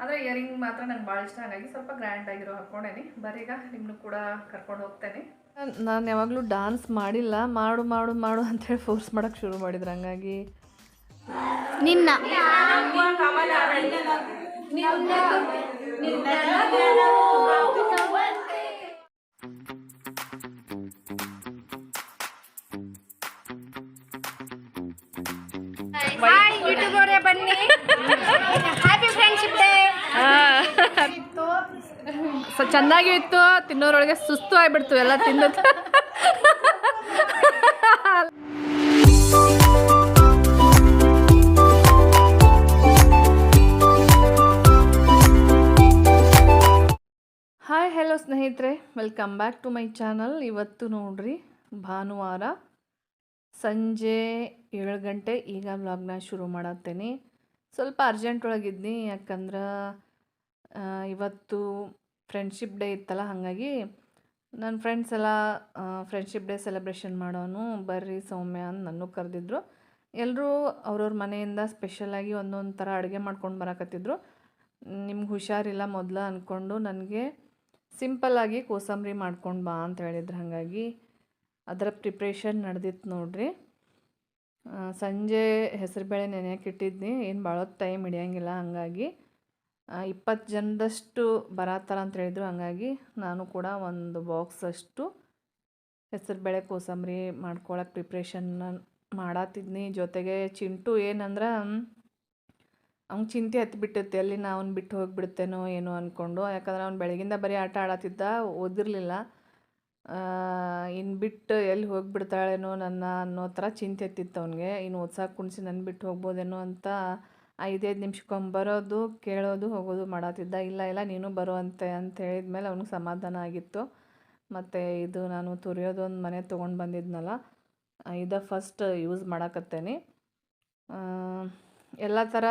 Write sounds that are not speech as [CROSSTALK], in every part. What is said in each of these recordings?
ಆದರೆ ಇಯರಿಂಗ್ ಮಾತ್ರ ನಂಗೆ ಭಾಳ ಇಷ್ಟ. ಹಾಗಾಗಿ ಸ್ವಲ್ಪ ಗ್ರ್ಯಾಂಡ್ ಆಗಿರೋ ಹಾಕ್ಕೊಂಡೇನಿ ಬರೀಗ ನಿಮ್ಮನ್ನು ಕೂಡ ಕರ್ಕೊಂಡು ಹೋಗ್ತೇನೆ. ನಾನು ಯಾವಾಗಲೂ ಡಾನ್ಸ್ ಮಾಡಿಲ್ಲ. ಮಾಡು ಮಾಡು ಮಾಡು ಅಂತೇಳಿ ಫೋರ್ಸ್ ಮಾಡೋಕ್ಕೆ ಶುರು ಮಾಡಿದ್ರು. ಹಂಗಾಗಿ ನಿನ್ನ. ಬನ್ನಿ. [LAUGHS] ಚೆನ್ನಾಗಿ ಇತ್ತು, ತಿನ್ನೋರೊಳಗೆ ಸುಸ್ತು ಆಗ್ಬಿಡ್ತು, ಎಲ್ಲ ತಿಂದು ಹಾಯ್ ಹೆಲೋ ಸ್ನೇಹಿತರೆ welcome back to my channel ಇವತ್ತು ನೋಡ್ರಿ, ಭಾನುವಾರ ಸಂಜೆ ಏಳು ಗಂಟೆ, ಈಗ ವ್ಲಾಗ್ನ ಶುರು ಮಾಡತ್ತೇನೆ. ಸ್ವಲ್ಪ ಅರ್ಜೆಂಟ್ ಒಳಗಿದ್ನಿ, ಯಾಕಂದ್ರೆ ಇವತ್ತು ಫ್ರೆಂಡ್ಶಿಪ್ ಡೇ ಇತ್ತಲ್ಲ, ಹಾಗಾಗಿ ನನ್ನ ಫ್ರೆಂಡ್ಸ್ ಎಲ್ಲ ಫ್ರೆಂಡ್ಶಿಪ್ ಡೇ ಸೆಲೆಬ್ರೇಷನ್ ಮಾಡೋನು ಬರ್ರಿ ಸೌಮ್ಯ ಅಂತ ನನ್ನ ಕರೆದಿದ್ರು. ಎಲ್ಲರೂ ಅವ್ರವ್ರ ಮನೆಯಿಂದ ಸ್ಪೆಷಲಾಗಿ ಒಂದೊಂದು ಥರ ಅಡುಗೆ ಮಾಡ್ಕೊಂಡು ಬರಕತ್ತಿದ್ರು. ನಿಮ್ಗೆ ಹುಷಾರಿಲ್ಲ ಮೊದಲು ಅಂದ್ಕೊಂಡು ನನಗೆ ಸಿಂಪಲ್ಲಾಗಿ ಕೋಸಂಬರಿ ಮಾಡ್ಕೊಂಡು ಬಾ ಅಂತ ಹೇಳಿದ್ರು, ಹಾಗಾಗಿ ಅದರ ಪ್ರಿಪ್ರೇಷನ್ ನಡೆದಿತ್ತು ನೋಡ್ರಿ. ಸಂಜೆ ಹೆಸರುಬೇಳೆ ನೆನೆಯಕ್ಕೆ ಇಟ್ಟಿದ್ನಿ, ಏನು ಭಾಳ ಟೈಮ್ ಹಿಡಿಯೋಂಗಿಲ್ಲ, ಹಾಗಾಗಿ ಇಪ್ಪತ್ತು ಜನದಷ್ಟು ಬರತ್ತಾರ ಅಂತ ಹೇಳಿದ್ರು. ಹಾಗಾಗಿ ನಾನು ಕೂಡ ಒಂದು ಬಾಕ್ಸ್ ಅಷ್ಟು ಹೆಸರುಬೇಳೆ ಕೋಸಂಬರಿ ಮಾಡ್ಕೊಳಕ್ಕೆ ಪ್ರಿಪ್ರೇಷನ್ ಮಾಡತ್ತಿದ್ನಿ ಜೊತೆಗೆ ಚಿಂಟು ಏನಂದ್ರೆ, ಅವ್ನು ಚಿಂತೆ ಹತ್ತಿಬಿಟ್ಟೈತೆ ಎಲ್ಲಿ ನಾ ಅವ್ನು ಬಿಟ್ಟು ಹೋಗಿಬಿಡ್ತೇನೋ ಏನೋ ಅಂದ್ಕೊಂಡು ಯಾಕಂದ್ರೆ ಅವ್ನು ಬೆಳಗಿಂದ ಬರೀ ಆಟ ಆಡತ್ತಿದ್ದ ಓದಿರಲಿಲ್ಲ. ಇನ್ನು ಬಿಟ್ಟು ಎಲ್ಲಿ ಹೋಗಿಬಿಡ್ತಾಳೇನೋ ನನ್ನ ಅನ್ನೋ ಥರ ಚಿಂತೆ ಎತ್ತಿತ್ತು ಅವನಿಗೆ. ಇನ್ನು ಓದ್ಸಕ್ಕೆ ಕುಣಿಸಿ ನನ್ನ ಬಿಟ್ಟು ಹೋಗ್ಬೋದೇನೋ ಅಂತ ಐದೈದು ನಿಮಿಷಕ್ಕೊಮ್ಮೆ ಬರೋದು, ಕೇಳೋದು, ಹೋಗೋದು ಮಾಡತ್ತಿದ್ದ, ಇಲ್ಲ ಇಲ್ಲ, ನೀನು ಬರುವಂತೆ ಅಂತ ಹೇಳಿದ ಮೇಲೆ ಅವ್ನಿಗೆ ಸಮಾಧಾನ ಆಗಿತ್ತು. ಮತ್ತು ಇದು ನಾನು ತುರಿಯೋದೊಂದು ಮನೆ ತೊಗೊಂಡು ಬಂದಿದ್ನಲ್ಲ, ಇದು ಫಸ್ಟ್ ಯೂಸ್ ಮಾಡಕತ್ತೇನೆ. ಎಲ್ಲ ಥರ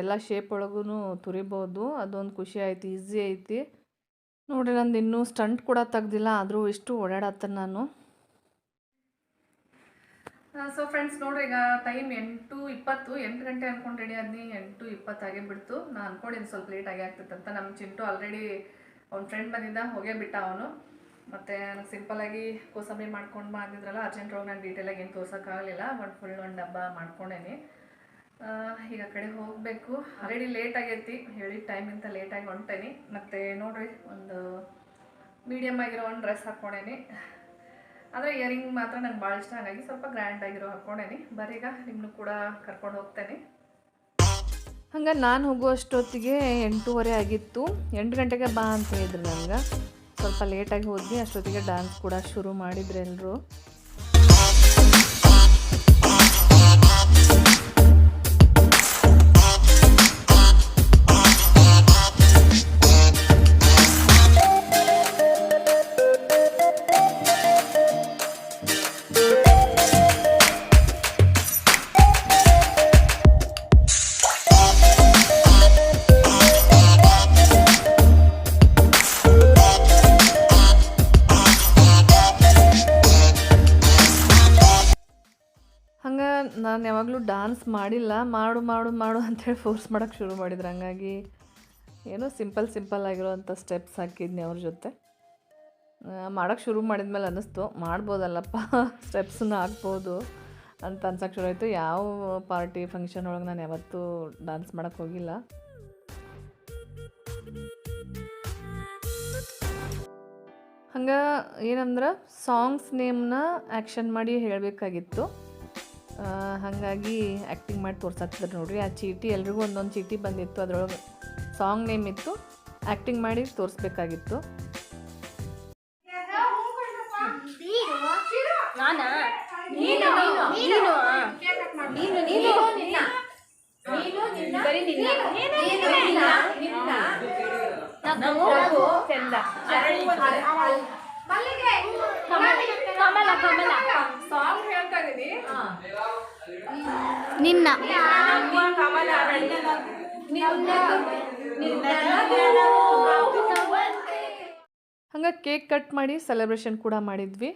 ಎಲ್ಲ ಶೇಪ್ ಒಳಗೂ ತುರಿಬೋದು, ಅದೊಂದು ಖುಷಿ ಐತಿ ಈಸಿ ಐತಿ. ನೋಡಿ ನಂದು ಇನ್ನೂ ಸ್ಟಂಟ್ ಕೂಡ ತೆಗ್ದಿಲ್ಲ, ಆದರೂ ಇಷ್ಟು ಓಡಾಡತ್ತೆ ನಾನು. ಸೊ ಫ್ರೆಂಡ್ಸ್ ನೋಡ್ರಿ, ಈಗ ಟೈಮ್ ಎಂಟು ಇಪ್ಪತ್ತು, ಎಂಟು ಗಂಟೆ ಅನ್ಕೊಂಡು ರೆಡಿ ಆದ್ನಿ ಎಂಟು ಇಪ್ಪತ್ತಾಗೇ ಬಿಡ್ತು. ನಾನು ಅನ್ಕೊಂಡಿದ್ದು ಸ್ವಲ್ಪ ಲೇಟ್ ಆಗಿ ಆಗ್ತಿತ್ತು ಅಂತ. ನಮ್ಮ ಚಿಂಟು ಆಲ್ರೆಡಿ ಅವ್ನ ಫ್ರೆಂಡ್ ಬಂದಿದ್ದ, ಹೋಗೇ ಬಿಟ್ಟ ಅವನು. ಮತ್ತು ನನಗೆ ಸಿಂಪಲಾಗಿ ಕೋಸಂಬರಿ ಮಾಡ್ಕೊಂಡು ಬಂದಿದ್ರಲ್ಲ ಅರ್ಜೆಂಟ್ ಹೋಗಿ ನಾನು ಡೀಟೇಲಾಗಿ ಏನು ತೋರ್ಸೋಕ್ಕಾಗಲಿಲ್ಲ ಒಂದು ಫುಲ್ ಒಂದು ಡಬ್ಬ ಮಾಡ್ಕೊಂಡೇನಿ. ಈಗ ಕಡೆ ಹೋಗಬೇಕು. ಆಲ್ರೆಡಿ ಲೇಟ್ ಆಗೈತಿ, ಹೇಳಿದ ಟೈಮಿಂತ ಲೇಟಾಗಿ ಹೊಂಟೇನಿ. ಮತ್ತು ನೋಡ್ರಿ, ಒಂದು ಮೀಡಿಯಮ್ ಆಗಿರೋ ಒಂದು ಡ್ರೆಸ್ ಹಾಕ್ಕೊಂಡೇನಿ ಆದರೆ ಇಯರಿಂಗ್ ಮಾತ್ರ ನಂಗೆ ಭಾಳ ಇಷ್ಟ. ಹಾಗಾಗಿ ಸ್ವಲ್ಪ ಗ್ರ್ಯಾಂಡ್ ಆಗಿರೋ ಹಾಕ್ಕೊಂಡೇನಿ ಬರೀಗ ನಿಮ್ಮನ್ನು ಕೂಡ ಕರ್ಕೊಂಡು ಹೋಗ್ತೇನೆ. ಹಂಗೆ ನಾನು ಹೋಗುವಷ್ಟೊತ್ತಿಗೆ ಎಂಟೂವರೆ ಆಗಿತ್ತು. ಎಂಟು ಗಂಟೆಗೆ ಬಾ ಅಂತ ಹೇಳಿದ್ರು ನನಗೆ ಸ್ವಲ್ಪ ಲೇಟಾಗಿ ಹೋದ್ವಿ, ಅಷ್ಟೊತ್ತಿಗೆ ಡ್ಯಾನ್ಸ್ ಕೂಡ ಶುರು ಮಾಡಿದ್ರು ಎಲ್ಲರೂ ಡಾನ್ಸ್ ಮಾಡಿಲ್ಲ, ಮಾಡು ಮಾಡು ಮಾಡು ಅಂತೇಳಿ ಫೋರ್ಸ್ ಮಾಡೋಕ್ಕೆ ಶುರು ಮಾಡಿದ್ರು. ಹಂಗಾಗಿ ಏನೋ ಸಿಂಪಲ್ ಸಿಂಪಲ್ ಆಗಿರೋವಂಥ ಸ್ಟೆಪ್ಸ್ ಹಾಕಿದ್ನಿ ಅವ್ರ ಜೊತೆ. ಮಾಡೋಕ್ಕೆ ಶುರು ಮಾಡಿದ್ಮೇಲೆ ಅನ್ನಿಸ್ತು. ಮಾಡ್ಬೋದಲ್ಲಪ್ಪ ಸ್ಟೆಪ್ಸನ್ನು ಹಾಕ್ಬೋದು ಅಂತ ಅನ್ಸೋಕ್ಕೆ ಶುರು ಆಯಿತು. ಯಾವ ಪಾರ್ಟಿ, ಫಂಕ್ಷನ್ ಒಳಗೆ ನಾನು ಯಾವತ್ತೂ ಡಾನ್ಸ್ ಮಾಡೋಕ್ಕೆ ಹೋಗಿಲ್ಲ. ಹಂಗೆ ಏನಂದ್ರೆ, ಸಾಂಗ್ಸ್ ನೇಮ್ನ ಆ್ಯಕ್ಷನ್ ಮಾಡಿ ಹೇಳಬೇಕಾಗಿತ್ತು. ಹಾಗಾಗಿ ಆ್ಯಕ್ಟಿಂಗ್ ಮಾಡಿ ತೋರ್ಸತ್ತಿದ್ರು ನೋಡ್ರಿ. ಆ ಚೀಟಿ ಎಲ್ರಿಗೂ ಒಂದೊಂದು ಚೀಟಿ ಬಂದಿತ್ತು. ಅದರೊಳಗೆ ಸಾಂಗ್ ನೇಮ್ ಇತ್ತು. ಆ್ಯಕ್ಟಿಂಗ್ ಮಾಡಿ ತೋರಿಸ್ಬೇಕಾಗಿತ್ತು. ಮಲ್ಲಿಗೆ ನೀನು ನೀನು ನೀನು ನೀನು ಬರೀ ನಿನ್ನ. ಚಂದ. ಕಮಲ ಕಮಲ. ಸಾಂಗ್ ಹೇಳ್ತಾ ಇದೀನಿ. ನಿನ್ನ. ಹಂಗೆ ಕೇಕ್ ಕಟ್ ಮಾಡಿ ಸೆಲೆಬ್ರೇಷನ್ ಕೂಡ ಮಾಡಿದ್ವಿ.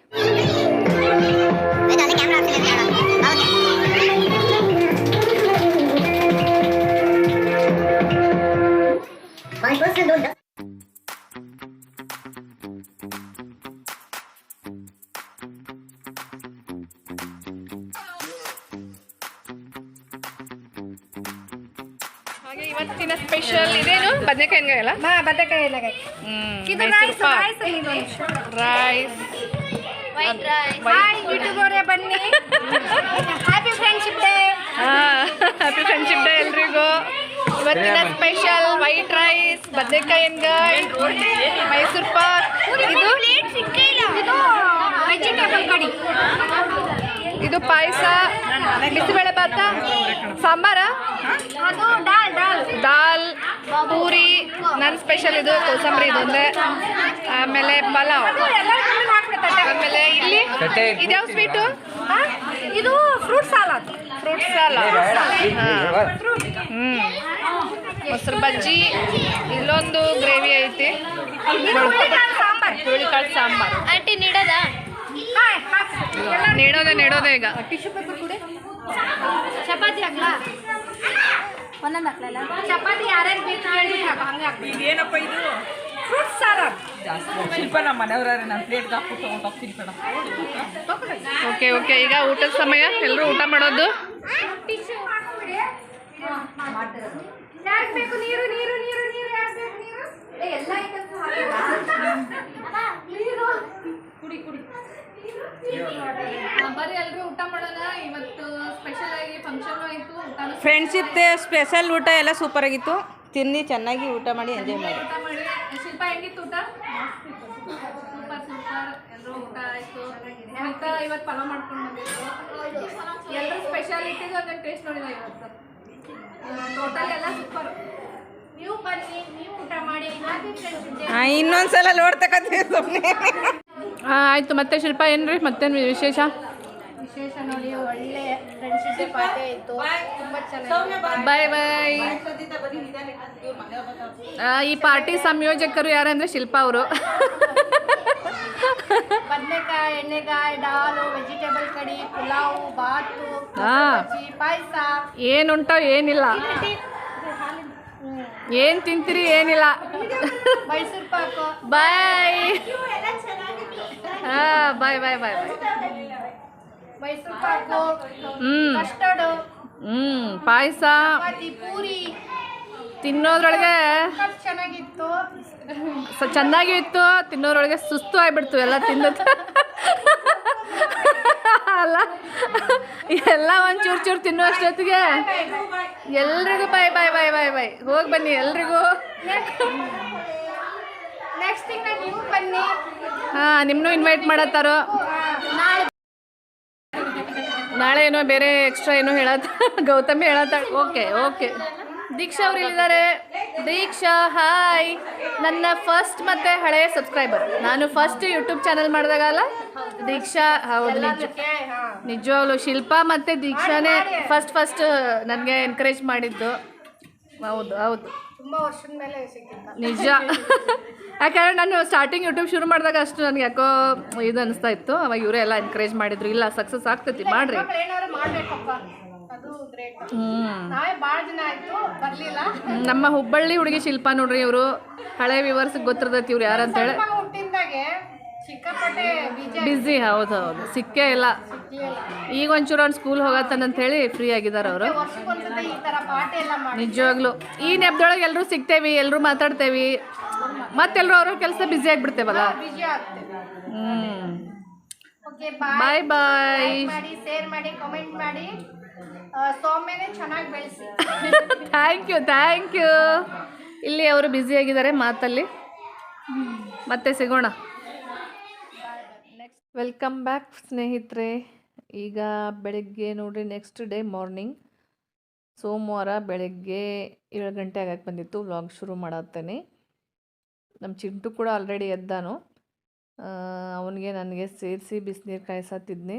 ಬದನೆಕಾಯಿ ಎಲ್ಲ ಇದು rice rice rice hi YouTube ಅವರೇ ಬನ್ನಿ. Happy friendship day happy friendship day ಎಲ್ರಿಗೂ. ಇವತ್ತಿನ ಸ್ಪೆಷಲ್ ವೈಟ್ ರೈಸ್ ಬದನೆಕಾಯಿ ಎಣ್ಗಾಯಿ ಮೈಸೂರು ಪಾಕ್. ಇದು ಇದು ವೆಜಿಟೇಬಲ್ ಕಡಿ. ಇದು ಪಾಯಸ ಬಿಸಿಬೇಳೆ ಭಾತ ಸಾಂಬಾರ? ಅದು ಡಾಲ್ ಡಾಲ್ ದಾಲ್ ಪೂರಿ ನನ್ ಸ್ಪೆಷಲ್ ಇದು ಕೋಸಂಬರಿ ಇದೊಂದೇ ಆಮೇಲೆ ಪಲಾವ್. ಆಮೇಲೆ ಇಲ್ಲಿ ಇದ್ಯಾವ ಸ್ವೀಟು? ಇದು ಫ್ರೂಟ್ ಸಾಲಾದ್. Fruit salad? ಹ್ಞೂ ಮೊಸರು ಬಜ್ಜಿ ಇಲ್ಲೊಂದು ಗ್ರೇವಿ ಐತಿ. ಹುಳಿಕಾಳು ಸಾಂಬಾರ್. ಆಂಟಿ ನೀಡದ? ನೆಡೋದೆ ನೆಡೋದೆ ಈಗ. ಟಿಶ್ಯೂ ಪೇಪರ್ ಕೊಡಿ. ಚಪಾತಿ ಹಾಕ್ಲಾ? ಒಂದೊಂದು ಹಾಕ್ಲಲ್ಲ? ಚಪಾತಿ ಯಾರ್ಯಾರು ಬೇಕು ಹೇಳಿ ಹಾಕು ಹಂಗೆ ಇದೇನಪ್ಪ ಇದು? ಫ್ರೂಟ್ ಸಾಲಾಡ್ ಶಿಲ್ಪ ನಮ್ಮ ಮನೆಯವ್ರೆ ನನ್ನ ಪ್ಲೇಟ್ಗೆ ಹಾಕ್ಬಿಟ್ಟು ತಗೊಂಡು ಹೋಗ್ತೀನಿ ಕಣ ಓಕೆ ಓಕೆ. ಈಗ ಊಟದ ಸಮಯ. ಎಲ್ಲರೂ ಊಟ ಮಾಡೋದು? ಬೇಕು? ನೀರು ನೀರು ನೀರು ನೀರು. ನೀರು? ಎಲ್ಲ ಕುಡಿ ಕುಡಿ. ಬರೀ ಎಲ್ಲರೂ ಊಟ ಮಾಡೋಣ. ಇವತ್ತು ಸ್ಪೆಷಲ್ ಆಗಿ ಫಂಕ್ಷನ್ ಆಯಿತು. ಊಟ ಫ್ರೆಂಡ್ಶಿಪ್ ಡೇ ಸ್ಪೆಷಲ್ ಊಟ ಎಲ್ಲ ಸೂಪರ್ ಆಗಿತ್ತು. ತಿನ್ನಿ ಚೆನ್ನಾಗಿ ಊಟ ಮಾಡಿ ಎಂಜಾಯ್ ಮಾಡಿ. ಊಟ ಮಾಡಿ. ಶಿಲ್ಪ ಹೆಂಗಿತ್ತು ಊಟ? Super super. ಎಲ್ಲರೂ ಊಟ ಆಯಿತು. ಊಟ ಇವತ್ತು ಪಲಾವ್ ಮಾಡ್ಕೊಂಡು ಬಂದಿದ್ರು ಎಲ್ಲರೂ ಸ್ಪೆಷಾಲಿಟಿದು ಅದನ್ನು ಟೇಸ್ಟ್ ನೋಡಿದ ಇವತ್ತು. ಟೋಟಲ್ ಎಲ್ಲ ಸೂಪರ್ ನೀವು ಬನ್ನಿ ನೀವು ಊಟ ಮಾಡಿ. ಹ್ಯಾಪಿ ಫ್ರೆಂಡ್ಶಿಪ್ ಹಾಂ ಇನ್ನೊಂದ್ಸಲ ಸುಮ್ಮನೆ ಹಾಂ ಆಯಿತು ಮತ್ತೆ ಶಿಲ್ಪ ಏನ್ರಿ? ಮತ್ತೇನು ವಿಶೇಷ? ವಿಶೇಷ ನೋಡಿ ಒಳ್ಳೆ ಫ್ರೆಂಡ್ಶಿಪ್ ಡೇ ಪಾರ್ಟಿ ಆಯಿತು. ತುಂಬ ಚೆನ್ನಾಗಿ ಬಾಯ್ ಬಾಯ್ ಈ ಪಾರ್ಟಿ ಸಂಯೋಜಕರು ಯಾರಂದ್ರೆ ಶಿಲ್ಪ ಅವರು. [LAUGHS] ಬದನೆಕಾಯಿ ಎಣ್ಣೆಕಾಯಿ ಡಾಲು ವೆಜಿಟೇಬಲ್ ಕಡಿ ಪುಲಾವು ಬಾತು. ಪಾಯಸ. ಏನುಂಟೋ ಏನಿಲ್ಲ. ಏನು ತಿಂತೀರಿ ಏನಿಲ್ಲ. ಮೈಸೂರು ಪಾಕು. ಬಾಯ್ ಹಾಂ bye bye bye bye Mysore pak ಹ್ಮ್. ಕಸ್ಟರ್ಡು ಹ್ಞೂ ಪಾಯಸ. ಪೂರಿ. ತಿನ್ನೋದ್ರೊಳಗೆ ಚೆನ್ನಾಗಿತ್ತು. ಸ ಚೆನ್ನಾಗಿ ಇತ್ತು ತಿನ್ನೋದ್ರೊಳಗೆ ಸುಸ್ತು ಆಗ್ಬಿಡ್ತು ಎಲ್ಲ ತಿನ್ನೋದು. ಅಲ್ಲ ಎಲ್ಲ ಒಂದು ಚೂರು ಚೂರು ತಿನ್ನೋ ಅಷ್ಟೊತ್ತಿಗೆ ಎಲ್ರಿಗೂ ಬಾಯ್ ಬಾಯ್ ಬಾಯ್ ಬಾಯ್ ಬಾಯ್ ಹೋಗಿ ಬನ್ನಿ ಎಲ್ರಿಗೂ. ನೆಕ್ಸ್ಟ್ ತಿಂಗಳ ನೀವು ಬನ್ನಿ. ಹಾಂ ನಿಮ್ಮನ್ನೂ ಇನ್ವೈಟ್ ಮಾಡತ್ತಾರ. ನಾಳೆ ನಾಳೆ ಏನೋ ಬೇರೆ ಎಕ್ಸ್ಟ್ರಾ ಏನೋ ಹೇಳತ್ತ. ಗೌತಮಿ ಹೇಳತ್ತಾಳೆ. ಓಕೆ ಓಕೆ ದೀಕ್ಷಾ ಅವ್ರು ಇಲ್ಲಿದ್ದಾರೆ. ದೀಕ್ಷಾ ಹಾಯ್ ನನ್ನ ಫಸ್ಟ್ ಮತ್ತೆ ಹಳೆ ಸಬ್ಸ್ಕ್ರೈಬರ್ ನಾನು ಫಸ್ಟ್ ಯೂಟ್ಯೂಬ್ ಚಾನಲ್ ಮಾಡಿದಾಗಲ್ಲ ದೀಕ್ಷಾ ಹೌದು ನಿಜ. ನಿಜವಾಗ್ಲು ಶಿಲ್ಪಾ ಮತ್ತು ದೀಕ್ಷಾನೇ ಫಸ್ಟ್ ಫಸ್ಟ್ ನನಗೆ ಎನ್ಕರೇಜ್ ಮಾಡಿದ್ದು. ಹೌದು ಹೌದು. ತುಂಬ ವರ್ಷದ ಮೇಲೆ ಸಿಕ್ಕಿದ್ದ ನಿಜ. ಯಾಕಂದ್ರೆ ನಾನು ಸ್ಟಾರ್ಟಿಂಗ್ ಯೂಟ್ಯೂಬ್ ಶುರು ಮಾಡಿದಾಗ ಅಷ್ಟು ನನಗೆ ಯಾಕೋ ಇದು ಅನಿಸ್ತಾ ಇತ್ತು. ಅವಾಗ ಇವರೇ ಎಲ್ಲ ಎನ್ಕರೇಜ್ ಮಾಡಿದ್ರು ಇಲ್ಲ ಸಕ್ಸಸ್ ಆಗ್ತೈತಿ ಮಾಡ್ರಿ. ಏನಾದ್ರು ಮಾಡ್ಬೇಕಪ್ಪ. ನಮ್ಮ ಹುಬ್ಬಳ್ಳಿ ಹುಡುಗಿ ಶಿಲ್ಪ ನೋಡ್ರಿ ಇವರು. ಹಳೆ ವಿವರ್ಸ್ ಗೊತ್ತಿರ್ತೈತಿ ಇವ್ರು ಯಾರಂತ ಹೇಳಿ ಬ್ಯುಸಿ ಹೌದು ಹೌದು. ಸಿಕ್ಕೇ ಇಲ್ಲ. ಈಗ ಒಂಚೂರು ಅವ್ನು ಸ್ಕೂಲ್ ಹೇಳಿ ಫ್ರೀ ಆಗಿದ್ದಾರೆ ಅವರು. ನಿಜವಾಗ್ಲೂ. ಈ ನೆಪದೊಳಗೆ ಎಲ್ಲರೂ ಸಿಗ್ತೇವಿ ಎಲ್ಲರೂ ಮಾತಾಡ್ತೇವಿ. ಮತ್ತೆಲ್ಲರೂ ಅವ್ರ ಕೆಲಸ ಬ್ಯುಸಿ ಆಗಿಬಿಡ್ತೇವಲ್ಲ? ಹ್ಞೂ ಓಕೆ ಬಾಯ್ ಬಾಯ್ ಬಾಯ್ ಮಾಡಿ ಶೇರ್ ಮಾಡಿ ಕಾಮೆಂಟ್ ಮಾಡಿ. ಆ, ಸೌಮ್ಯನೇ ಚೆನ್ನಾಗಿ ಬೆಳೆಸಿ. ಥ್ಯಾಂಕ್ ಯು ಥ್ಯಾಂಕ್ ಯು ಇಲ್ಲಿ ಅವರು ಬ್ಯುಸಿ ಆಗಿದ್ದಾರೆ ಮಾತಲ್ಲಿ. ಮತ್ತೆ ಸಿಗೋಣ. ವೆಲ್ಕಮ್ ಬ್ಯಾಕ್ ಸ್ನೇಹಿತರೆ. ಈಗ ಬೆಳಗ್ಗೆ ನೋಡಿರಿ ನೆಕ್ಸ್ಟ್ ಡೇ ಮಾರ್ನಿಂಗ್ ಸೋಮವಾರ ಬೆಳಗ್ಗೆ ಏಳು ಗಂಟೆ ಆಗಕ್ಕೆ ಬಂದಿತ್ತು ವ್ಲಾಗ್ ಶುರು ಮಾಡತ್ತೇನೆ. ನಮ್ಮ ಚಿಂಟು ಕೂಡ ಆಲ್ರೆಡಿ ಎದ್ದಾನು. ಅವನಿಗೆ ನನಗೆ ಸೇರಿಸಿ ಬಿಸಿನೀರು ಕಾಯಿಸತ್ತಿದ್ನಿ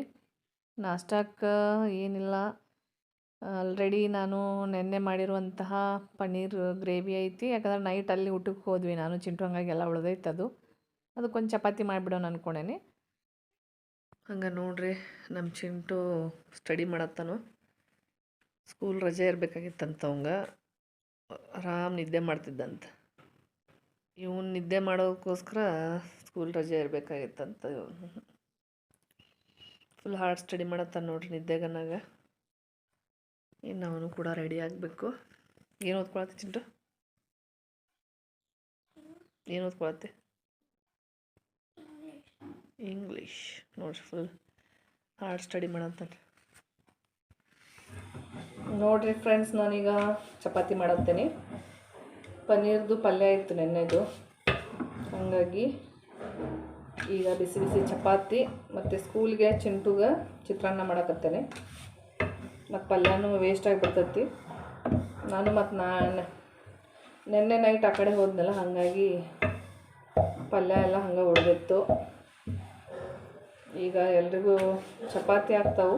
ನಾಷ್ಟಕ್ಕೆ ಏನಿಲ್ಲ. ಆಲ್ರೆಡಿ ನಾನು ನಿನ್ನೆ ಮಾಡಿರುವಂತಹ ಪನ್ನೀರ್ ಗ್ರೇವಿ ಐತಿ. ಯಾಕಂದ್ರೆ ನೈಟ್ ಅಲ್ಲಿ ಊಟಕ್ಕೆ ಹೋದ್ವಿ ನಾನು, ಚಿಂಟು ಹಂಗಾಗಿ ಎಲ್ಲ ಉಳ್ದೈತೆ ಅದು. ಅದಕ್ಕೊಂದು ಚಪಾತಿ ಮಾಡಿಬಿಡೋಣ ಅಂದ್ಕೊಂಡೇನಿ ಹಂಗೆ ನೋಡ್ರಿ ನಮ್ಮ ಚಿಂಟು ಸ್ಟಡಿ ಮಾಡತ್ತಾನು. ಸ್ಕೂಲ್ ರಜೆ ಇರಬೇಕಾಗಿತ್ತಂತ ಅವಂಗ. ಆರಾಮ್ ನಿದ್ದೆ ಮಾಡ್ತಿದ್ದಂತ. ಇವನು ನಿದ್ದೆ ಮಾಡೋಕ್ಕೋಸ್ಕರ ಸ್ಕೂಲ್ ರಜೆ ಇರಬೇಕಾಗಿತ್ತಂತ ಫುಲ್ ಹಾರ್ಡ್ ಸ್ಟಡಿ ಮಾಡತ್ತಾನ ನೋಡ್ರಿ ನಿದ್ದೆಗನಾಗ. ಇನ್ನು ಅವನು ಕೂಡ ರೆಡಿ ಆಗಬೇಕು. ಏನು ಓದ್ಕೊಳತ್ತೆ ಚಿಂಟು? ಏನು ಓದ್ಕೊಳತ್ತೆ? ಇಂಗ್ಲೀಷ್ ನೋಡ್ರಿ ಫುಲ್ ಹಾರ್ಡ್ ಸ್ಟಡಿ ಮಾಡತ್ತಾನೆ ನೋಡ್ರಿ ಫ್ರೆಂಡ್ಸ್ ನಾನೀಗ ಚಪಾತಿ ಮಾಡತ್ತೇನೆ. ಪನ್ನೀರ್ದು ಪಲ್ಯ ಇತ್ತು ನೆನ್ನೆದು. ಹಾಗಾಗಿ ಈಗ ಬಿಸಿ ಬಿಸಿ ಚಪಾತಿ ಮತ್ತು ಸ್ಕೂಲ್ಗೆ ಚಿಂಟುಗೆ ಚಿತ್ರಾನ್ನ ಮಾಡಕತ್ತೇನೆ. ಮತ್ತು ಪಲ್ಯನೂ ವೇಸ್ಟ್ ಆಗಿಬಿಡ್ತೈತಿ ನಾನು ಮತ್ತು ನಾನು ನೆನ್ನೆ ನೈಟ್ ಆ ಕಡೆ ಹೋದ್ನಲ್ಲ, ಹಾಗಾಗಿ ಪಲ್ಯ ಎಲ್ಲ ಹಂಗೆ ಉಳಿದಿತ್ತು ಈಗ ಎಲ್ರಿಗೂ ಚಪಾತಿ ಆಗ್ತಾವು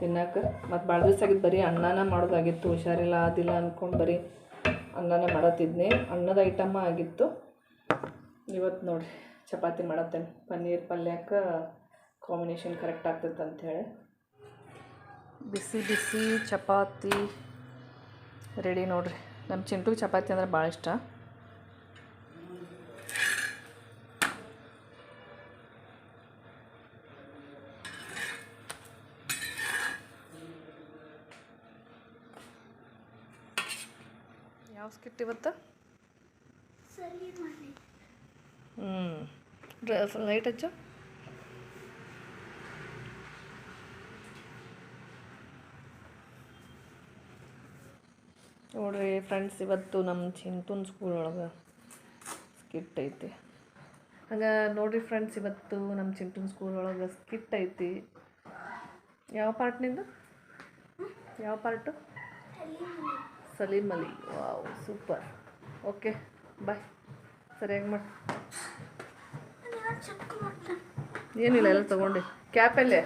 ತಿನ್ನಕ್ಕೆ ಮತ್ತು ಭಾಳ ದಿವಸ ಆಗಿದ್ದು ಬರೀ ಅನ್ನನ ಮಾಡೋದಾಗಿತ್ತು, ಹುಷಾರಿಲ್ಲ, ಆದಿಲ್ಲ ಅಂದ್ಕೊಂಡು ಬರೀ ಅನ್ನನೇ ಮಾಡತ್ತಿದ್ನಿ. ಅನ್ನದ ಐಟಮ್ಮ ಆಗಿತ್ತು. ಇವತ್ತು ನೋಡಿ ಚಪಾತಿ ಮಾಡತ್ತೇನೆ. ಪನ್ನೀರ್ ಪಲ್ಯಕ್ಕೆ ಕಾಂಬಿನೇಷನ್ ಕರೆಕ್ಟ್ ಆಗ್ತೈತೆ ಅಂಥೇಳಿ ಬಿಸಿ ಬಿಸಿ ಚಪಾತಿ ರೆಡಿ ನೋಡಿರಿ. ನಮ್ಮ ಚಿಂಟು ಚಪಾತಿ ಅಂದ್ರೆ ಭಾಳ ಇಷ್ಟ. ಸ್ಕಿಟ್ ಇವತ್ತು? ಹ್ಞೂ ಲೈಟ್ ಹಚ್ಚು. ನೋಡ್ರಿ ಫ್ರೆಂಡ್ಸ್ ಇವತ್ತು ನಮ್ಮ ಚಿಂಟುನ್ ಸ್ಕೂಲ್ ಒಳಗೆ ಸ್ಕಿಟ್ ಐತಿ. ಹಂಗೆ ನೋಡ್ರಿ ಫ್ರೆಂಡ್ಸ್ ಇವತ್ತು ನಮ್ಮ ಚಿಂಟುನ್ ಸ್ಕೂಲ್ ಒಳಗೆ ಸ್ಕಿಟ್ ಐತಿ. ಯಾವ ಪಾರ್ಟ್ನಿಂದ ಯಾವ part Salim Ali. Wow, super. Okay, bye. ಸರಿಯಾಗಿ ಮಾಡಿ. ಏನಿಲ್ಲ, ಎಲ್ಲ ತಗೊಂಡು. ಕ್ಯಾಪ್ ಎಲ್ಲೇ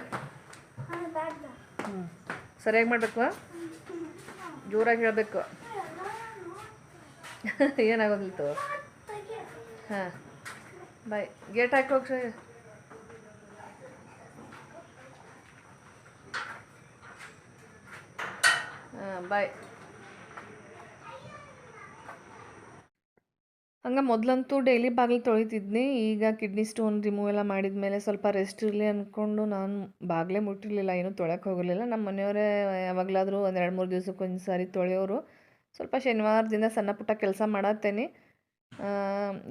ಹ್ಞೂ ಸರಿಯಾಗಿ ಮಾಡಬೇಕು? ಜೋರಾಗಿ ಹೇಳಬೇಕು. ಏನಾಗೋದಿಲ್ಲ ತಗೋ ಹಾಂ. ಬಾಯ್. ಗೇಟ್ ಹಾಕಿ ಹೋಗ್ರಿ ಹಾಂ, ಬಾಯ್. ಹಂಗೆ ಮೊದಲಂತೂ ಡೈಲಿ ಬಾಗಿಲು ತೊಳಿತಿದ್ನಿ. ಈಗ ಕಿಡ್ನಿ ಸ್ಟೋನ್ ರಿಮೂವ್ ಎಲ್ಲ ಮಾಡಿದ ಮೇಲೆ ಸ್ವಲ್ಪ ರೆಸ್ಟ್ ಇರಲಿ ಅಂದ್ಕೊಂಡು ನಾನು ಬಾಗಿಲೇ ಮುಟ್ಟಿರಲಿಲ್ಲ, ಏನೂ ತೊಳೆಯೋಕೆ ಹೋಗಲಿಲ್ಲ ನಮ್ಮ ಮನೆಯವರೇ ಯಾವಾಗಲಾದರೂ ಒಂದು ಎರಡು ಮೂರು ದಿವ್ಸಕ್ಕೆ ಒಂದು ಸಾರಿ ತೊಳೆಯೋರು. ಸ್ವಲ್ಪ ಶನಿವಾರದಿಂದ ಸಣ್ಣ ಪುಟ್ಟ ಕೆಲಸ ಮಾಡತ್ತೇನೆ.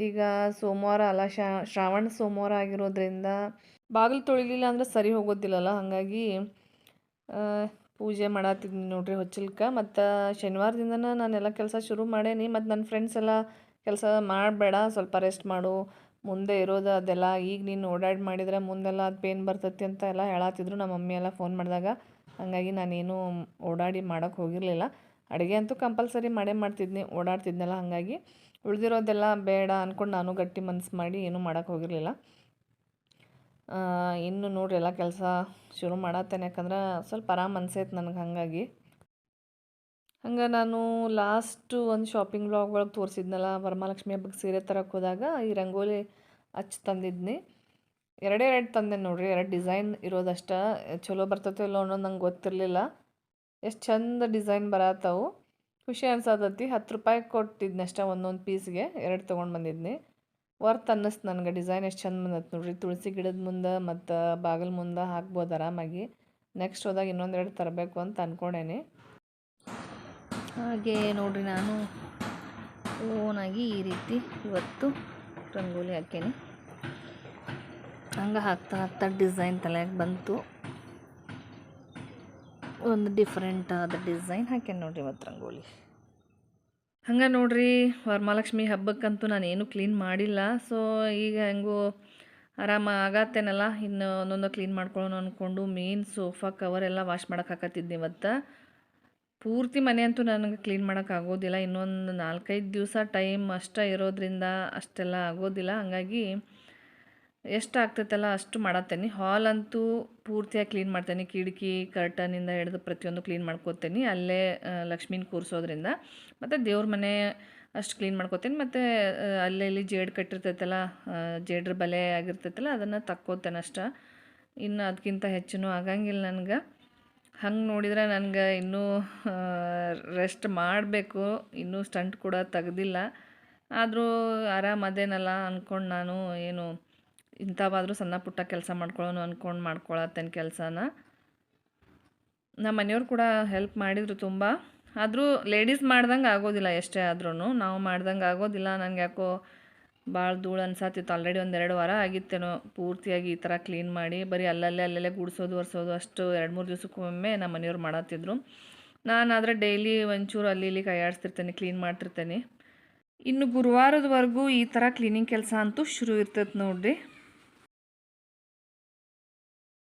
ಈಗ ಸೋಮವಾರ ಅಲ್ಲ ಶ್ರಾವಣ ಸೋಮವಾರ ಆಗಿರೋದ್ರಿಂದ ಬಾಗಿಲು ತೊಳಿಲಿಲ್ಲ ಅಂದರೆ ಸರಿ ಹೋಗೋದಿಲ್ಲಲ್ಲ. ಹಾಗಾಗಿ ಪೂಜೆ ಮಾಡತ್ತಿದ್ನಿ ನೋಡ್ರಿ, ಹೊಚ್ಚಲ್ಕ. ಮತ್ತು ಶನಿವಾರದಿಂದನ ನಾನೆಲ್ಲ ಕೆಲಸ ಶುರು ಮಾಡೇನಿ. ಮತ್ತು ನನ್ನ ಫ್ರೆಂಡ್ಸ್ ಎಲ್ಲ ಕೆಲಸ ಮಾಡಬೇಡ, ಸ್ವಲ್ಪ ರೆಸ್ಟ್ ಮಾಡು. ಮುಂದೆ ಇರೋದು ಅದೆಲ್ಲ. ಈಗ ನೀನು ಓಡಾಡಿ ಮಾಡಿದರೆ ಮುಂದೆಲ್ಲ ಅದು ಪೇನ್ ಬರ್ತೈತಿ ಅಂತ ಎಲ್ಲ ಹೇಳತ್ತಿದ್ರು ನಮ್ಮ ಮಮ್ಮಿ ಎಲ್ಲ ಫೋನ್ ಮಾಡಿದಾಗ. ಹಾಗಾಗಿ ನಾನೇನು ಓಡಾಡಿ ಮಾಡೋಕ್ಕೆ ಹೋಗಿರಲಿಲ್ಲ. ಅಡುಗೆ ಅಂತೂ ಕಂಪಲ್ಸರಿ ಮಾಡೇ ಮಾಡ್ತಿದ್ನಿ, ಓಡಾಡ್ತಿದ್ನಲ್ಲ. ಹಾಗಾಗಿ ಉಳಿದಿರೋದೆಲ್ಲ ಬೇಡ ಅಂದ್ಕೊಂಡು ನಾನು ಗಟ್ಟಿ ಮನಸ್ಸು ಮಾಡಿ ಏನೂ ಮಾಡೋಕ್ಕೆ ಹೋಗಿರಲಿಲ್ಲ. ಇನ್ನು ನೋಡ್ರಿ ಎಲ್ಲ ಕೆಲಸ ಶುರು ಮಾಡತ್ತೇನೆ. ಯಾಕಂದ್ರೆ ಸ್ವಲ್ಪ ಆರಾಮ ಅನ್ಸೈತೆ ನನಗೆ ಹಾಗಾಗಿ. ಹಂಗೆ ನಾನು ಲಾಸ್ಟು ಒಂದು ಶಾಪಿಂಗ್ ಬ್ಲಾಗ್ ಒಳಗೆ ತೋರಿಸಿದ್ನಲ್ಲ, ವರಮಹಾಲಕ್ಷ್ಮಿ ಹಬ್ಬಕ್ಕೆ ಸೀರೆ ತರಕ್ಕೆ ಹೋದಾಗ ಈ ರಂಗೋಲಿ ಹಚ್ಚಿ ತಂದಿದ್ನಿ. ಎರಡೇ ಎರಡು ತಂದೆ ನೋಡಿರಿ, ಎರಡು ಡಿಸೈನ್ ಇರೋದಷ್ಟ. ಚಲೋ ಬರ್ತೈತೋ ಇಲ್ಲೋ ಅನ್ನೋದು ನಂಗೆ ಗೊತ್ತಿರಲಿಲ್ಲ. ಎಷ್ಟು ಚಂದ ಡಿಸೈನ್ ಬರತ್ತವು ಖುಷಿ ಅನ್ಸತೈತಿ. ಹತ್ತು ರೂಪಾಯಿ ಕೊಟ್ಟಿದ್ನಷ್ಟ ಒಂದೊಂದು ಪೀಸ್ಗೆ ಎರಡು ತೊಗೊಂಡು ಬಂದಿದ್ನಿ. ವರ್ತ್ ಅನ್ನಿಸ್ತು ನನಗೆ ಡಿಸೈನ್ ಎಷ್ಟು ಚಂದ ಬಂದೈತೆ ನೋಡ್ರಿ. ತುಳಸಿ ಗಿಡದ ಮುಂದೆ ಮತ್ತು ಬಾಗಿಲ ಮುಂದೆ ಹಾಕ್ಬೋದು ಆರಾಮಾಗಿ. ನೆಕ್ಸ್ಟ್ ಹೋದಾಗ ಇನ್ನೊಂದೆರಡು ತರಬೇಕು ಅಂತ ಅಂದ್ಕೊಂಡೇನಿ ಹಾಗೆ ನೋಡ್ರಿ ನಾನು ಓನಾಗಿ ಈ ರೀತಿ ಇವತ್ತು ರಂಗೋಲಿ ಹಾಕೇನಿ ಹಂಗೆ ಹಾಕ್ತಾ ಹಾಕ್ತಾ ಡಿಸೈನ್ ತಲೆಯಾಗಿ ಬಂತು. ಒಂದು ಡಿಫ್ರೆಂಟ್ ಆದ ಡಿಸೈನ್ ಹಾಕೇನೆ ನೋಡ್ರಿ ಇವತ್ತು ರಂಗೋಲಿ. ಹಂಗೆ ನೋಡ್ರಿ ವರಮಹಾಲಕ್ಷ್ಮಿ ಹಬ್ಬಕ್ಕಂತೂ ನಾನು ಏನೂ ಕ್ಲೀನ್ ಮಾಡಿಲ್ಲ. ಸೊ ಈಗ ಹೆಂಗೂ ಆರಾಮ ಆಗತ್ತೇನಲ್ಲ? ಇನ್ನು ಒಂದೊಂದು ಕ್ಲೀನ್ ಮಾಡ್ಕೊಳ್ಳೋಣ ಅಂದ್ಕೊಂಡು ಮೇನ್ ಸೋಫಾ ಕವರ್ ಎಲ್ಲ ವಾಶ್ ಮಾಡೋಕೆ ಹಾಕತ್ತಿದ್ದೆ ಇವತ್ತು. ಪೂರ್ತಿ ಮನೆ ಅಂತೂ ನನಗೆ ಕ್ಲೀನ್ ಮಾಡೋಕೆ ಆಗೋದಿಲ್ಲ. ಇನ್ನೊಂದು ನಾಲ್ಕೈದು ದಿವಸ ಟೈಮ್ ಅಷ್ಟೇ ಇರೋದ್ರಿಂದ ಅಷ್ಟೆಲ್ಲ ಆಗೋದಿಲ್ಲ. ಹಾಗಾಗಿ ಎಷ್ಟು ಆಗ್ತೈತಲ್ಲ ಅಷ್ಟು ಮಾಡತ್ತೇನೆ. ಹಾಲ್ ಅಂತೂ ಪೂರ್ತಿಯಾಗಿ ಕ್ಲೀನ್ ಮಾಡ್ತೇನೆ. ಕಿಟಕಿ ಕರ್ಟನಿಂದ ಹಿಡಿದು ಪ್ರತಿಯೊಂದು ಕ್ಲೀನ್ ಮಾಡ್ಕೋತೇನೆ. ಅಲ್ಲೇ ಲಕ್ಷ್ಮೀನ ಕೂರಿಸೋದ್ರಿಂದ. ಮತ್ತು ದೇವ್ರ ಮನೆ ಅಷ್ಟು ಕ್ಲೀನ್ ಮಾಡ್ಕೋತೇನೆ. ಮತ್ತು ಅಲ್ಲೇ, ಇಲ್ಲಿ ಜೇಡ್ ಕಟ್ಟಿರ್ತೈತಲ್ಲ ಜೇಡ್ರ ಬಲೆ ಆಗಿರ್ತೈತಲ್ಲ, ಅದನ್ನು ತಕ್ಕೋತೇನೆ ಅಷ್ಟ. ಇನ್ನು ಅದಕ್ಕಿಂತ ಹೆಚ್ಚು ಆಗಂಗಿಲ್ಲ ನನಗೆ. ಹಂಗೆ ನೋಡಿದರೆ ನನಗೆ ಇನ್ನೂ ರೆಸ್ಟ್ ಮಾಡಬೇಕು. ಇನ್ನೂ ಸ್ಟಂಟ್ ಕೂಡ ತೆಗ್ದಿಲ್ಲ. ಆದರೂ ಆರಾಮ್ ಅದೇನಲ್ಲ ಅಂದ್ಕೊಂಡು ನಾನು ಏನು, ಇಂಥವಾದರೂ ಸಣ್ಣ ಪುಟ್ಟ ಕೆಲಸ ಮಾಡ್ಕೊಳ್ಳೋನು ಅಂದ್ಕೊಂಡು ಮಾಡ್ಕೊಳತ್ತೇನೆ ಕೆಲಸನ. ನಮ್ಮ ಮನೆಯವ್ರು ಕೂಡ ಹೆಲ್ಪ್ ಮಾಡಿದರು ತುಂಬ. ಆದರೂ ಲೇಡೀಸ್ ಮಾಡ್ದಂಗೆ ಆಗೋದಿಲ್ಲ ಎಷ್ಟೇ ಆದ್ರೂ ನಾವು ಮಾಡ್ದಂಗೆ ಆಗೋದಿಲ್ಲ. ನನಗೆ ಯಾಕೋ ಭಾಳ ಧೂಳು ಅನ್ಸತ್ತಿತ್ತು ಆಲ್ರೆಡಿ ಒಂದೆರಡು ವಾರ ಆಗಿತ್ತೇನೋ. ಪೂರ್ತಿಯಾಗಿ ಈ ಥರ ಕ್ಲೀನ್ ಮಾಡಿ ಬರೀ ಅಲ್ಲಲ್ಲೇ ಅಲ್ಲಲ್ಲೇ ಗುಡಿಸೋದು, ಒರೆಸೋದು ಅಷ್ಟು ಎರಡು ಮೂರು ದಿವ್ಸಕ್ಕೊಮ್ಮೆ ನಮ್ಮ ಮನೆಯವ್ರು ಮಾಡತ್ತಿದ್ರು. ನಾನಾದರೆ ಡೈಲಿ ಒಂಚೂರು ಅಲ್ಲಿ ಇಲ್ಲಿ ಕೈಯಾಡಿಸ್ತಿರ್ತೇನೆ ಕ್ಲೀನ್ ಮಾಡ್ತಿರ್ತೇನೆ. ಇನ್ನು ಗುರುವಾರದವರೆಗೂ ಈ ಥರ ಕ್ಲೀನಿಂಗ್ ಕೆಲಸ ಅಂತೂ ಶುರು ಇರ್ತೈತೆ ನೋಡ್ರಿ.